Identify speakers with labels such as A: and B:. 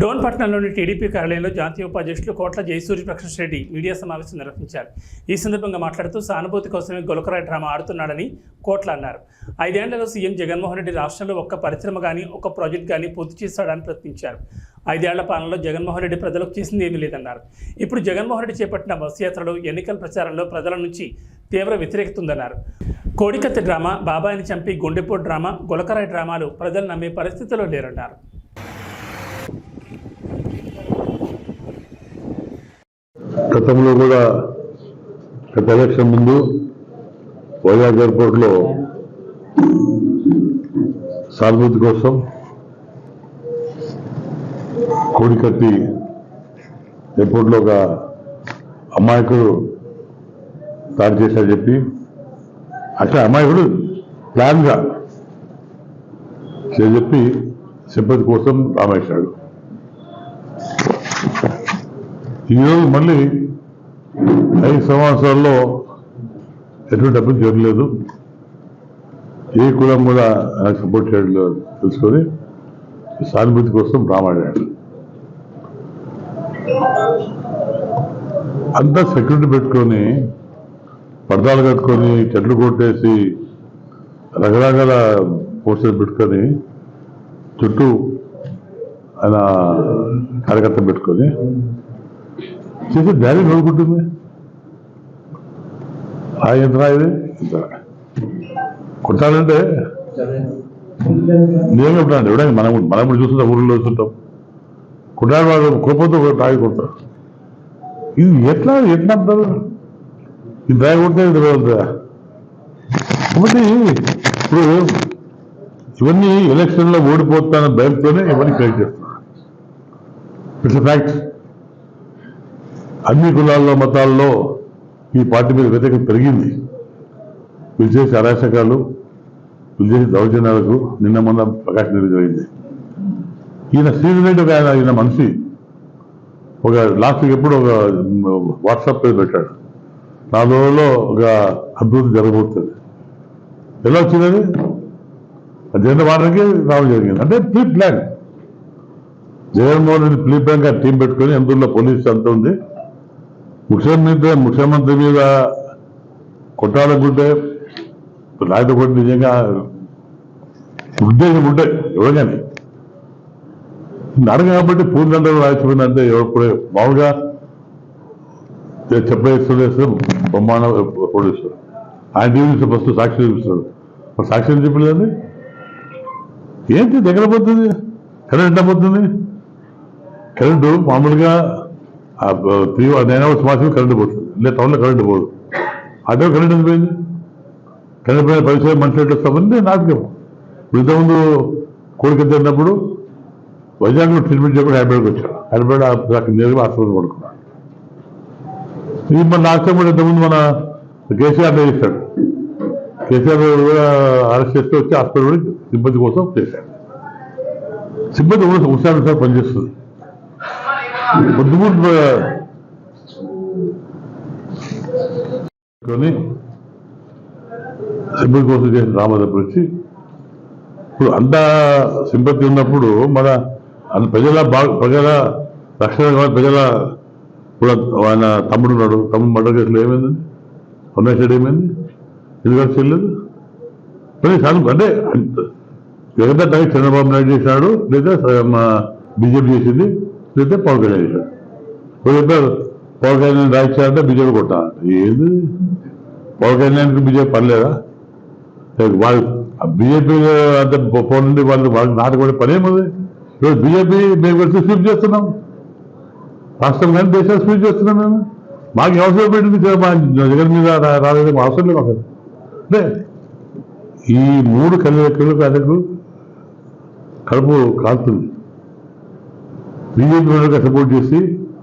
A: డోన్ పట్టణంలోని టీడీపీ కార్యాలయంలో జాతీయ ఉపాధ్యక్షులు కోట్ల జయసూర్య ప్రకాష్ రెడ్డి మీడియా సమావేశం నిర్వహించారు. ఈ సందర్భంగా మాట్లాడుతూ సానుభూతి కోసమే గొలకరాయి డ్రామా ఆడుతున్నాడని కోట్ల అన్నారు. ఐదేళ్ళలో సీఎం జగన్మోహన్ రెడ్డి రాష్ట్రంలో ఒక్క పరిశ్రమ కానీ ఒక్క ప్రాజెక్ట్ కానీ పూర్తి చేస్తాడని ప్రశ్నించారు. ఐదేళ్ళ పాలనలో జగన్మోహన్ రెడ్డి ప్రజలకు చేసింది ఏమీ లేదన్నారు. ఇప్పుడు జగన్మోహన్ రెడ్డి చేపట్టిన బస్సు యాత్రలు ఎన్నికల ప్రచారంలో ప్రజల నుంచి తీవ్ర వ్యతిరేకత ఉందన్నారు. కోడికత్తి డ్రామా బాబాయిని చంపి గుండెపోటు డ్రామా గొలకరాయి డ్రామాలు ప్రజలు నమ్మే పరిస్థితిలో లేరన్నారు.
B: గతంలో కూడా గత ఎలక్షన్ ముందు వైజాగ్ ఎయిర్పోర్ట్లో సానుభూతి కోసం కోడికత్తి ఎయిర్పోర్ట్లో ఒక అమాయకుడు దాడి చేశాడు చెప్పి అట్లా అమాయకుడు ప్లాన్గా చెప్పి సింపతి కోసం రామేశాడు ఈరోజు మళ్ళీ ఐదు సంవత్సరాల్లో ఎటువంటి డబ్బులు జరగలేదు. ఏ కులం కూడా నాకు సపోర్ట్ చేయట్లేదు తెలుసుకొని సానుభూతి కోసం రామాడాడు అంతా సెక్యూరిటీ పెట్టుకొని పడదాలు కట్టుకొని చెట్లు కొట్టేసి రకరకాల పోస్టర్లు పెట్టుకొని చుట్టూ ఆయన కార్యకర్త పెట్టుకొని చేసి డాడీ నవ్వుకుంటుంది. ఆ ఎంత ఇది కొట్టాలంటే? నేను కొట్టాలంటే ఎవడైనా మనం మనం ఇప్పుడు చూస్తుంటాం ఊళ్ళో చూస్తుంటాం. కొట్టాడు వాడు కోపంతో తాగి కొడతారు ఇది ఎట్లా ఎట్లా అంటారు? ఇది తాగి కొడితే ఇది వెళ్తా కాబట్టి ఇప్పుడు ఇవన్నీ ఎలక్షన్లో ఓడిపోతాన భయంతోనే ఇవన్నీ క్రియేట్ చేస్తున్నారు. It's fact. అన్ని కులాల్లో మతాల్లో ఈ పార్టీ మీద వ్యతిరేకత పెరిగింది. వీళ్ళు చేసే అరాచకాలు వీళ్ళు చేసే దౌర్జన్యాలకు నిన్న మొన్న ప్రకాశం జరిగింది ఈయన శ్రీరెడ్డి ఒక ఆయన ఈయన మనిషి. ఒక లాస్ట్ ఎప్పుడు ఒక వాట్సాప్ పేరు పెట్టాడు. నాలుగు రోజుల్లో ఒక అభివృద్ధి జరగబోతుంది. ఎలా వచ్చిందని జగన్ వాడడానికి రావడం జరిగింది. అంటే pre plan. Jaganmohan Reddy pre ప్లాన్గా team పెట్టుకొని ఎందులో పోలీస్ అంత ఉంది. ముఖ్యమంత్రి ముఖ్యమంత్రి మీద కొట్టాలనుకుంటే రాయితో కొట్టి నిజంగా ఉద్దేశం ఉంటే ఎవరికని. అడగ కాబట్టి పూర్ణంలో రాసిపోయిందంటే ఎవరు మామూలుగా చెప్పేస్తూ బొమ్మాన ప్రొడ్యూసర్ ఆయన టీవీ ఫస్ట్ సాక్షి చూపిస్తాడు మరి సాక్షి అని చెప్పలేదండి ఏంటి దగ్గర పోతుంది? కరెంట్ ఎంత పోతుంది? కరెంటు మామూలుగా త్రీ నైన్ అవర్స్ మాత్రమే కరెంటు పోతుంది. లేదా టౌన్లో కరెంటు పోదు. అదే కరెంట్ ఎందుకు పోయింది? కరెంట్ పోయిన పరిచయం మనుషులు ఎట్లా వస్తామని నాటకం. ఇంతకుముందు కోరిక తిన్నప్పుడు వైజాగ్లో ట్రీట్మెంట్ చెప్పి హైదరాబాద్కి వచ్చాడు హైదరాబాద్ అక్కడ నేరుగా హాస్పిటల్ పడుకున్నాడు ఇది మన నాటకం కూడా ఇంతకుముందు మన కేసీఆర్ చేశాడు. కేసీఆర్ కూడా అరెస్ట్ చేస్తే వచ్చి హాస్పిటల్ కూడా సిబ్బంది కోసం చేశాడు. సిబ్బంది కూడా హుషారు పనిచేస్తుంది. పొద్దుమూడు కొని సింపతి కోసం చేసిన రామదప్పుడు వచ్చి ఇప్పుడు అంత సింపతి ఉన్నప్పుడు మన అంత ప్రజల బాగా ప్రజల రక్షణ ప్రజల ఇప్పుడు ఆయన తమ్ముడు ఉన్నాడు తమ్ముడు మర్డర్ కేసులో ఏమైంది? పొన్నేశ్వరుడు ఏమైంది? ఎందుకంటే చేయలేదు? మరి కాదు అంటే జగన్ చంద్రబాబు నాయుడు చేశాడు లేదా బీజేపీ చేసింది లేదా పవన్ కళ్యాణ్ చేశాడు ఇప్పుడు చెప్పారు పవన్ కళ్యాణ్ రాయించారంటే బీజేపీ కొట్టా ఏది పవన్ కళ్యాణ్కి బీజేపీ పర్లేదా వాళ్ళు బీజేపీ అంటే ఫోన్ నుండి వాళ్ళు వాళ్ళకి నాటుకునే పని ఏముంది ఇప్పుడు బీజేపీ మేము వచ్చి స్వీప్ చేస్తున్నాం రాష్ట్రం కానీ దేశాలు స్వీప్ చేస్తున్నాం మేము మాకు అవసరం పెట్టింది జగన్ మా జగన్ మీద రాలేదు మా అవసరం లేదు మాకు అంటే ఈ మూడు కలివెక్కలు కనుక కడుపు కాలుతుంది బీజేపీ వాళ్ళకి సపోర్ట్ చేసి